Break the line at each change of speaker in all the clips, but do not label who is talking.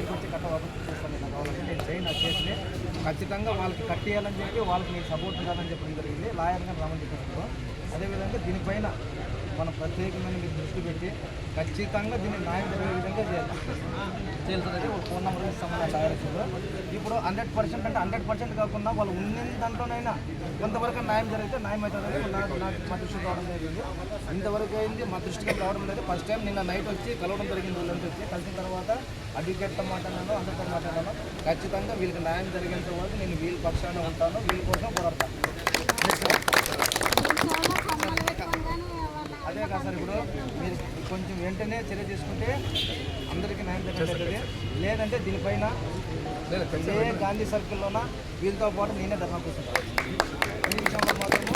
దగ్గరికి వచ్చి కట్ట వాపస్ చేస్తాను నేను కావాలంటే నేను చేయను కేసుని ఖచ్చితంగా వాళ్ళకి కట్టేయాలని చెప్పి వాళ్ళకి నీకు సపోర్ట్ చేయాలని చెప్పడం జరిగింది. లాయర్గా గారు రామని చెప్పినప్పుడు అదేవిధంగా దీనిపైన మనం ప్రత్యేకమైన మీరు దృష్టి పెట్టి ఖచ్చితంగా దీన్ని న్యాయం జరిగే విధంగా చేయాలి? ఒక ఫోన్ నెంబర్ ఇస్తామని డైరెక్టర్ ఇప్పుడు హండ్రెడ్ పర్సెంట్ అంటే హండ్రెడ్ పర్సెంట్ కాకుండా వాళ్ళు ఉన్న దాంట్లోనైనా కొంతవరకు న్యాయం జరిగితే న్యాయం అవుతుందని నాకు నాకు మా దృష్టికి రావడం జరిగింది. ఇంతవరకు అయింది మా దృష్టికి రావడం లేదు. ఫస్ట్ టైం నిన్న నైట్ వచ్చి కలవడం జరిగింది వీళ్ళంతా వచ్చి. కలిసిన తర్వాత అడ్వకేట్తో మాట్లాడాను అందరితో మాట్లాడాను. ఖచ్చితంగా వీళ్ళకి న్యాయం జరిగేంత వరకు నేను వీళ్ళ పక్షాన ఉంటాను వీళ్ళ కోసం పోరాడతాను అదే కాదు సార్ ఇప్పుడు మీరు కొంచెం వెంటనే చర్య తీసుకుంటే అందరికీ న్యాయం జరుగుతుంది. లేదంటే దీనిపైన గాంధీ సర్కిల్లోన వీళ్ళతో పాటు నేనే ధర్నా కూర్చుంటాను. ఈ విషయంలో మాత్రము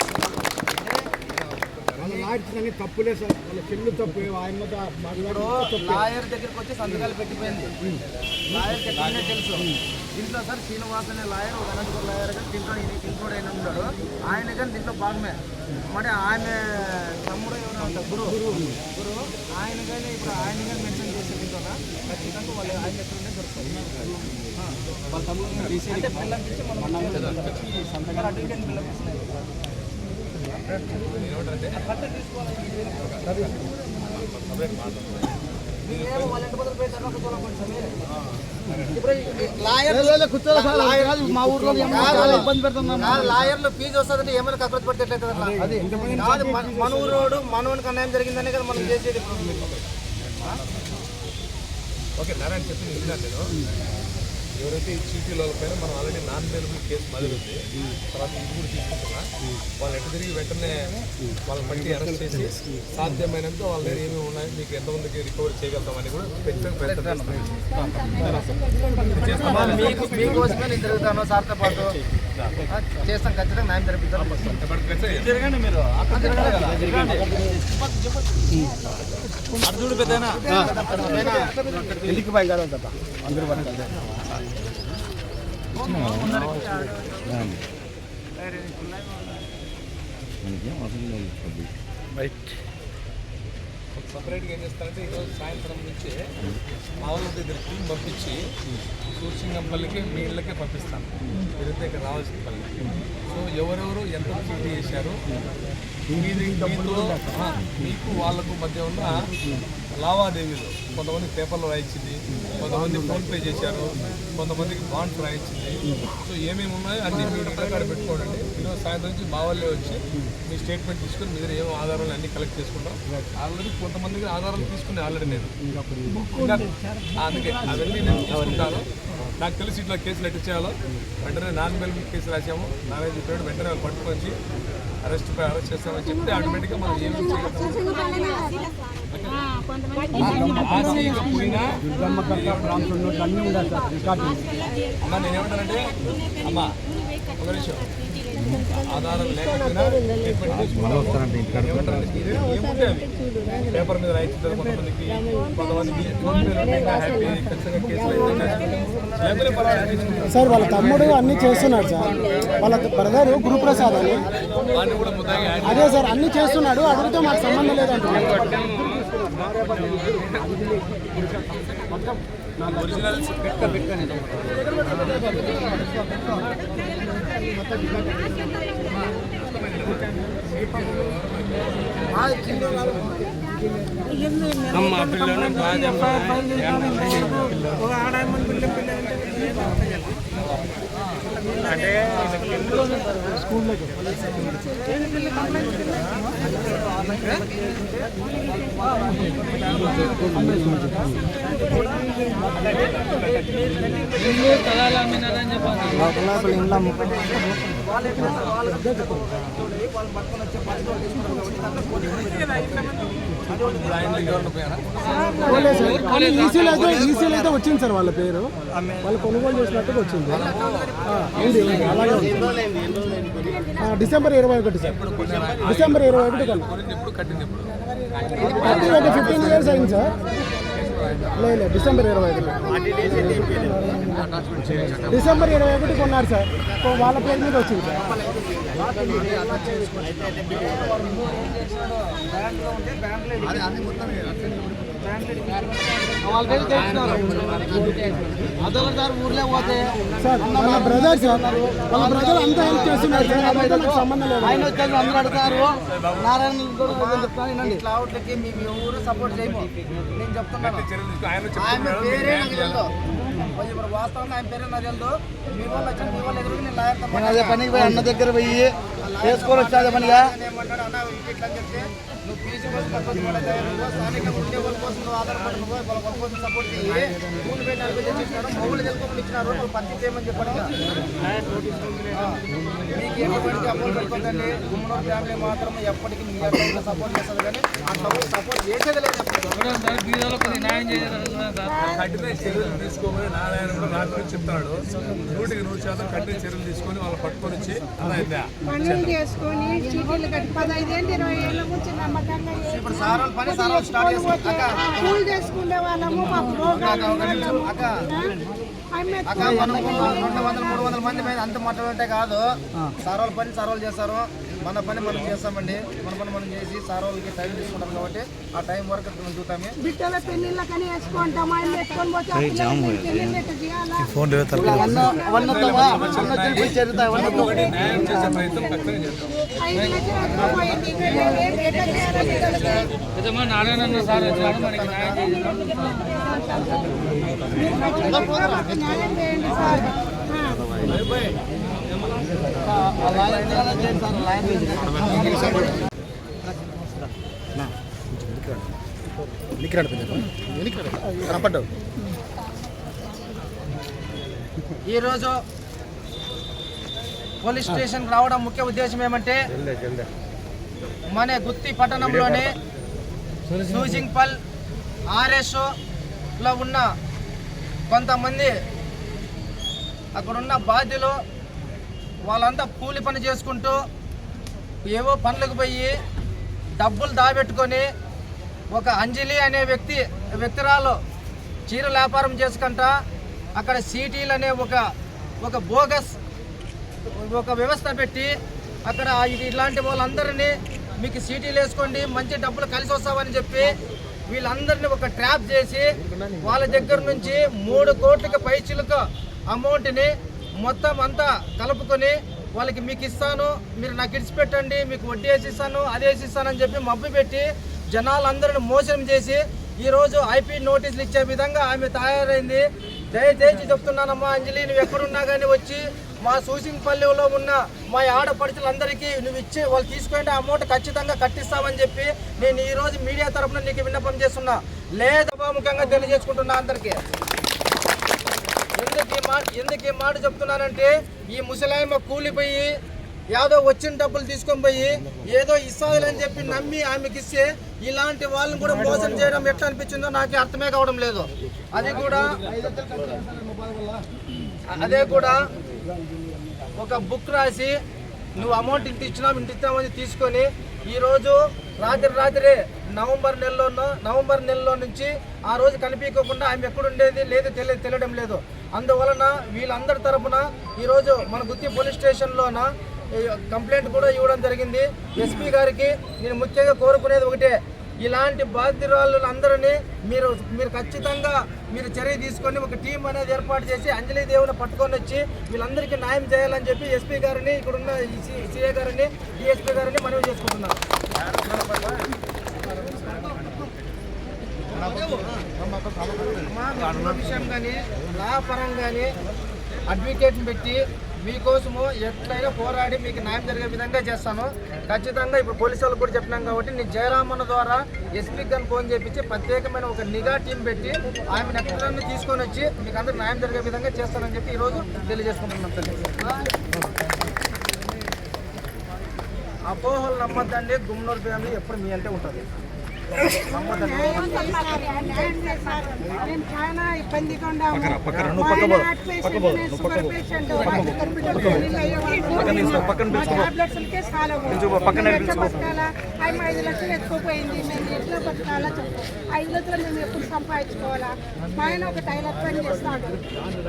వాళ్ళ లాడ్చి తప్పులే సార్ వాళ్ళ చెల్లు తప్పు ఆయన
లాయర్ దగ్గరికి వచ్చి సంతకాలు పెట్టిపోయింది లాయర్కి ఎక్కడనే తెలుసు దీంట్లో సార్ శ్రీనివాస్ అనే లాయర్ ఒక అనంతపురం లాయర్ కానీ దీంట్లో ఇంక్లూడ్ అయిన ఉన్నాడు ఆయన కానీ దీంట్లో భాగమే మరి ఆమె తమ్ముడు ఏమైనా ఉంటారు గురు గురు ఆయన కానీ ఇప్పుడు ఆయన కానీ మెన్షన్ చేసే దీంట్లో ఖచ్చితంగా వాళ్ళు ఆయన ఎక్కడనే దొరుకుతుంది వాళ్ళ తమ్ముడు అంటే పిల్లలకి మనం సంతకాలు అడ్వకేట్ పిల్లలు
మా ఊర్లో ఇబ్బంది పెడుతున్నాం
లాయర్లు ఫీజు వస్తుందంటే ఏమైనా కకృతి పడితే కాదు మన- మన ఊరోడు మనోనికి అన్యాయం జరిగిందనే కదా మనం చేసేది.
ఓకే నారాయణ చెప్పింది నేను. ఎవరైతే ఈ చీటీల పైన మనం ఆల్రెడీ నాన్ అవైలబుల్ కేసు మొదలుంది తర్వాత ఇది కూడా తీసుకుంటున్నా వాళ్ళు ఎట్ట తిరిగి వెంటనే వాళ్ళని బట్టి అరెస్ట్ చేసి సాధ్యమైనంత వాళ్ళ దగ్గర ఏమేమి ఉన్నాయి మీకు ఎంతమందికి రికవరీ చేయగలుగుతామని కూడా
మీకోసమే నేను తిరుగుతాను సార్తో పాటు ఆ, చేస్తాం ఖచ్చితంగా న్యాయం జరిపిస్తాను తిరగండి మీరు అక్కడ తిరగండి
వెళ్ళికి పోయి కదా అందరూ పట్టుకుంటారు
సపరేట్గా ఏం చేస్తారంటే ఈరోజు సాయంత్రం నుంచి మా వాళ్ళ దగ్గరికి టీం పంపించి సూర్సింగంపల్లికి మీ ఇళ్ళకే పంపిస్తాను మీరైతే ఇక్కడ రావాల్సిన పని సో ఎవరెవరు ఎంత చీటీ చేశారు మీది మీతో మీకు వాళ్ళకు మధ్య ఉన్న లావాదేవీలు. కొంతమంది పేపర్లు రాయించింది కొంతమంది ఫోన్ పే చేశారు కొంతమందికి బాండ్స్ రాయించింది. సో ఏమేమి ఉన్నాయో అన్ని మీరు రికార్డు పెట్టుకోండి. ఈరోజు సాయంత్రం నుంచి మా వచ్చి మీ స్టేట్మెంట్ తీసుకొని మీ దగ్గర ఏమో ఆధారాలు అన్ని కలెక్ట్ చేసుకుంటాం. ఆల్రెడీ కొంతమందికి ఆధారాలు తీసుకుని ఆల్రెడీ నేను. అందుకే అవన్నీ నేను తీసుకుంటాను. నాకు తెలిసి ఇట్లా కేసులు ఎట్టు చేయాలో వెంటనే నాన్ బెల్ కేసు రాసాము నానే చెప్పాడు వెంటనే వాళ్ళు పట్టుకొచ్చి అరెస్ట్ అరెస్ట్ చేస్తామని చెప్తే ఆటోమేటిక్గా మనం ఏమి ఆశీగా పోయినా
అన్నీ ఉండాలి సార్ రికార్డు
అమ్మ నేనేమంటానంటే అమ్మ ఒక నిమిషం ఆధారం లేకపోయినా స్టేట్మెంట్ తీసుకుంటాము. ఏమంటారంటే మీరు ఏముంటే అవి పేపర్ మీద రాయించారు కొంతమందికి హ్యాపీ ఖచ్చితంగా కేసులు అయితే.
సార్ వాళ్ళ తమ్ముడు అన్ని చేస్తున్నాడు సార్. వాళ్ళ బ్రదర్ గురుప్రసాద్ అని.
వాడిని కూడా ముద్దాగా యాడ్
అదే సార్ అన్ని చేస్తున్నాడు అడిగితే మాకు సంబంధం లేదంటున్నాడు.
ఒరిజినల్ ఆయన ఎవరిని Grazie.
అంటే పోలేదు సార్ అయితే అయితే వచ్చింది సార్ వాళ్ళ పేరు. వాళ్ళు కొనుగోలు చేసినట్టుగా వచ్చింది. ఉంది ఉంది అలాగే ఉంది డిసెంబర్ ఇరవై ఒకటి సార్. డిసెంబర్ ఇరవై ఒకటి
కట్టింది
అది ఒక ఫిఫ్టీన్ ఇయర్స్ అయింది సార్. లేదు లేదు, డిసెంబర్ ఇరవై ఐదు డిసెంబర్ ఇరవై ఒకటి కొన్నారు సార్. వాళ్ళ పేరు మీద వచ్చింది సార్.
బ్యాంక్లో ఉంటే బ్యాంక్లో ఊర్లో పోతే
సార్ వాళ్ళ బ్రదర్ సార్ వాళ్ళ బ్రదర్ అంతా హెల్ప్ చేస్తున్నారు సార్ అదంతా నాకు సంబంధం లేదు.
ఆయన వచ్చారు అందరూ అడుగుతారు. నారాయణ మేము ఎవరు సపోర్ట్ చేయము. నేను చెప్తున్నాను.
ఆయన
పేరే నాకు తెలియదు. కొంచెం ఇప్పుడు వాస్తవంగా ఆయన పేరే నాకు తెలియదు. మీ వాళ్ళు వచ్చారు మీ వాళ్ళు ఎదురు నేను లాయర్తో అదే పనికి పోయి అన్న దగ్గర పోయి వేసుకొని వచ్చాదే పనిగా ఏమంటాడు అన్న ఇట్లా అని చెప్తే నువ్వు పీజీ కోసం పర్పస్ స్థానికంగా ఉండే వాళ్ళ వాళ్ళ వాళ్ళ కోసం సపోర్ట్ చేయి నలభై చేసి ఇచ్చినారు మౌలు తెలుసుకోమని ఇచ్చినారు నువ్వు పత్తి చేయమని చెప్పడం మీకు ఎటువంటి అమౌంట్ పెట్టుకోకండి గుమ్మనూరు ఫ్యామిలీ మాత్రం ఎప్పటికీ మీ అట్లా సపోర్ట్ చేస్తుంది కానీ అట్లా సపోర్ట్ చేసేది లేదు
కఠిన చర్యలు తీసుకోమని నారాయణ కూడా రాత్రి చెప్తున్నాడు నూటికి నూరు శాతం కఠిన చర్యలు తీసుకొని వాళ్ళు పట్టుకొని వచ్చి అలా అయిందా
పనులు చేసుకొని చీటీలు కట్టి పదహైదేళ్ళు ఇరవై ఏళ్ళ నుంచి నమ్మకంగా
ఇప్పుడు సార్ వాళ్ళ పని సార్ వాళ్ళు స్టార్ట్ చేస్తారు అక్క
పూలు చేసుకునే వాళ్ళము మా ప్రోగ్రాం వాళ్ళము
అక్క మనం రెండు వందల మూడు వందల మంది మీద అంత మాట్లాడంటే కాదు. సార్ వాళ్ళ పని సార్ వాళ్ళు చేస్తారు. మన పని మనం చేస్తామండి మన పని మనం చేసి సార్ వాళ్ళకి టైం తీసుకుంటాం కాబట్టి ఆ టైం వరకు మేము చూస్తాము
బిడ్డల పెళ్ళిళ్ళ కానీ వేసుకుంటాం ఆయన పెట్టుకొని పోతే ఆ పిల్లలకి పెళ్ళిళ్ళు ఎట్లా చేయాలా
న్యాయం
చేయండి సార్.
ఈరోజు పోలీస్ స్టేషన్కి రావడం ముఖ్య ఉద్దేశం ఏమంటే మన గుత్తి పట్టణంలోని సూజింగ్పల్ ఆర్ఎస్ఓలో ఉన్న కొంతమంది అక్కడున్న బాధ్యులు వాళ్ళంతా కూలి పని చేసుకుంటూ ఏవో పనులకు పోయి డబ్బులు దాబెట్టుకొని ఒక అంజలి అనే వ్యక్తి వ్యక్తిరాలు చీర వ్యాపారం చేసుకుంటా అక్కడ సీటీలు అనే ఒక ఒక బోగస్ ఒక వ్యవస్థ పెట్టి అక్కడ ఇలాంటి వాళ్ళందరినీ మీకు సీటీలు వేసుకోండి మంచి డబ్బులు కలిసి వస్తామని చెప్పి వీళ్ళందరినీ ఒక ట్రాప్ చేసి వాళ్ళ దగ్గర నుంచి మూడు కోట్లకి పైచులకు అమౌంట్ని మొత్తం అంతా కలుపుకొని వాళ్ళకి మీకు ఇస్తాను మీరు నాకు ఇడిచిపెట్టండి మీకు వడ్డీ వేసి ఇస్తాను అది వేసి ఇస్తానని చెప్పి మబ్బు పెట్టి జనాలందరిని మోసం చేసి ఈరోజు ఐపీ నోటీసులు ఇచ్చే విధంగా ఆమె తయారైంది. దయచేసి చెప్తున్నానమ్మా అంజలి నువ్వు ఎక్కడున్నా కానీ వచ్చి మా సూసింగ్పల్లిలో ఉన్న మా ఆడపడుచులందరికీ నువ్వు ఇచ్చి వాళ్ళు తీసుకుంటే అమౌంట్ ఖచ్చితంగా కట్టిస్తామని చెప్పి నేను ఈరోజు మీడియా తరఫున నీకు విన్నపం చేస్తున్నా. లేదా ముఖ్యంగా తెలియజేసుకుంటున్నా అందరికీ. మాట ఎందుకు ఈ మాట చెప్తున్నానంటే ఈ ముసలాయమ్మ కూలిపోయి ఏదో వచ్చిన డబ్బులు తీసుకొని పోయి ఏదో ఇస్తాదని చెప్పి నమ్మి ఆమెకి ఇస్తే ఇలాంటి వాళ్ళని కూడా మోసం చేయడం ఎట్లా అనిపించిందో నాకు అర్థమే కావడం లేదు. అది కూడా అదే కూడా ఒక బుక్ రాసి నువ్వు అమౌంట్ ఇంటి ఇచ్చినావు ఇంటి ఇస్తామని తీసుకొని ఈరోజు రాత్రి రాత్రి నవంబర్ నెలలో నవంబర్ నెలలో నుంచి ఆ రోజు కనిపించకుండా ఆమె ఎక్కడుండేది లేదు తెలియ తెలియడం లేదు. అందువలన వీళ్ళందరి తరపున ఈరోజు మన గుత్తి పోలీస్ స్టేషన్లోన కంప్లైంట్ కూడా ఇవ్వడం జరిగింది. ఎస్పీ గారికి నేను ముఖ్యంగా కోరుకునేది ఒకటే ఇలాంటి బాధితురాళ్ళని అందరినీ మీరు మీరు ఖచ్చితంగా మీరు చర్య తీసుకొని ఒక టీం అనేది ఏర్పాటు చేసి అంజలి దేవుని పట్టుకొని వచ్చి వీళ్ళందరికీ న్యాయం చేయాలని చెప్పి ఎస్పీ గారిని ఇక్కడున్న సిఏ గారిని డిఎస్పీ గారిని మనవి చేసుకుంటున్నాను. మా విషయం కానీ లా పరం కానీ అడ్వకేట్ని పెట్టి మీకోసము ఎట్లయినా పోరాడి మీకు న్యాయం జరిగే విధంగా చేస్తాను. ఖచ్చితంగా ఇప్పుడు పోలీసు వాళ్ళు కూడా చెప్పినాం కాబట్టి నేను జయరామన్న ద్వారా ఎస్పీ గారిని ఫోన్ చేపించి ప్రత్యేకమైన ఒక నిఘా టీం పెట్టి ఆమె ఎక్కడన్నా తీసుకొని వచ్చి మీకు అందరికి న్యాయం జరిగే విధంగా చేస్తానని చెప్పి ఈరోజు తెలియజేసుకుంటున్నాం తల్లి. అపోహలు నమ్మద్దండి గుమ్నూరు ఫ్యామిలీ ఎప్పుడు మీ అంటే ఉంటుంది.
న్యాయం మేము చాలా ఇబ్బందిగా ఉన్నాము. మా పేషెంట్, నేను షుగర్ పేషెంట్. మా ఇద్దరు బిడ్డలు పెళ్ళిళ్ళు అయ్యేవాళ్ళు. మా టాబ్లెట్స్లకే చాలవు. మేము ఎట్లా బతకాలా? ఆయన ఐదు లక్షలు ఎక్కువపోయింది మేము ఎట్లా బతకాలా చెప్పు ఐదు లక్షలు మేము ఎప్పుడు సంపాదించుకోవాలా మా ఆయన ఒక టైలర్ పని చేస్తాడు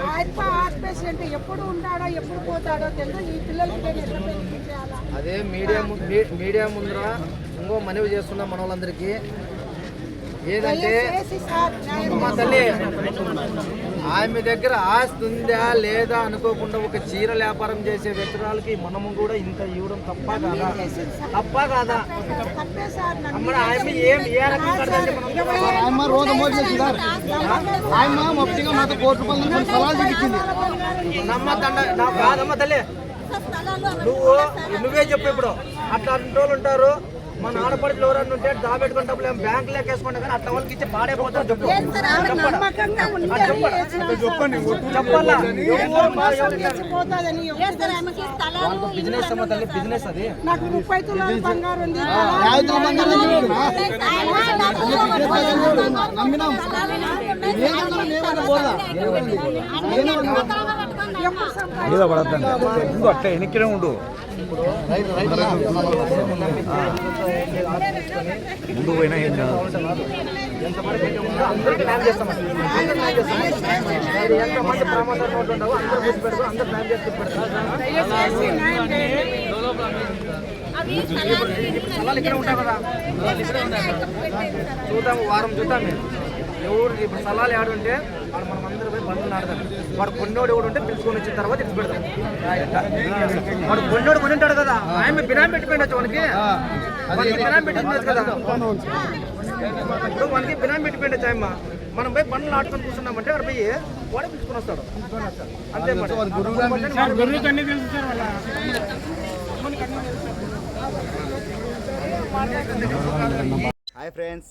ఆయన హార్ట్ పేషెంట్ ఎప్పుడు ఉంటాడో ఎప్పుడు పోతాడో తెలియదు ఈ పిల్లలకి నేను ఎట్లా పెంచాలా
అదే మీడియా ము- మీ- మీడియా ముందర ఇంకో మనవి చేస్తున్నాం మన వాళ్ళందరికీ ఏదంటే మా తల్లి ఆమె దగ్గర ఆస్తి ఉందా లేదా అనుకోకుండా ఒక చీర వ్యాపారం చేసే వ్యక్తురాలకి మనము కూడా ఇంత ఇవ్వడం తప్ప కాదా? తప్ప కాదా? ఆమె ఏం రకం కాదమ్మ తల్లి. నువ్వు నువ్వే చెప్పు ఇప్పుడు. అట్లా రోజులు ఉంటారు. మన ఆడపడుచులు ఎవరన్నా ఉంటే దాబెట్టుకుంటే బ్యాంక్ లేకేసుకుంటే కానీ అట్లా వాళ్ళకి ఇచ్చి పాడైపోతారు చెప్పు చెప్పాలా బిజినెస్ అమ్మ తల్లి బిజినెస్ అది
నాకు ముప్పై తులాల బంగారు ఉంది
అట్లా ఉండు ముందు పోయినా ఏం కాదు
అందరికీ న్యాయం చేస్తామండి అందరికీ న్యాయం చేస్తాం మీరు ఎంతమంది ప్రమాదాలు నోట్లు ఉండవో అందరూ గుర్తు పెట్టుకో అందరూ న్యాయం చేస్తూ పెడతారు
దయచేసి న్యాయం చేయండి.
స్థలాలు ఇక్కడే ఉంటాయి కదా స్థలాలు ఇక్కడే ఉన్నాయి చూద్దాం వారం చూద్దాం మేము ఎవరు ఇప్పుడు స్థలాలు ఏడు ఉంటే వాడు మనం అందరూ పోయి బండ్లు నాడదాం వాడు కొన్నోడు ఎవడు ఉంటే పిలుచుకొని వచ్చిన తర్వాత ఇచ్చి పెడతాం. వాడు కొన్నోడు కొని ఉంటాడు కదా. ఆయన బినామీ పెట్టుకోండి వానికి. వానికి బినామీ పెట్టుకోవచ్చు కదా. ఇప్పుడు మనకి బినామీ పెట్టిపోయింది ఆయమ్మ. మనం పోయి బండ్లు ఆడుకొని కూర్చున్నామంటే వాడు పోయి వాడే పిలుచుకొని వస్తాడు. అంతే.
Hi friends.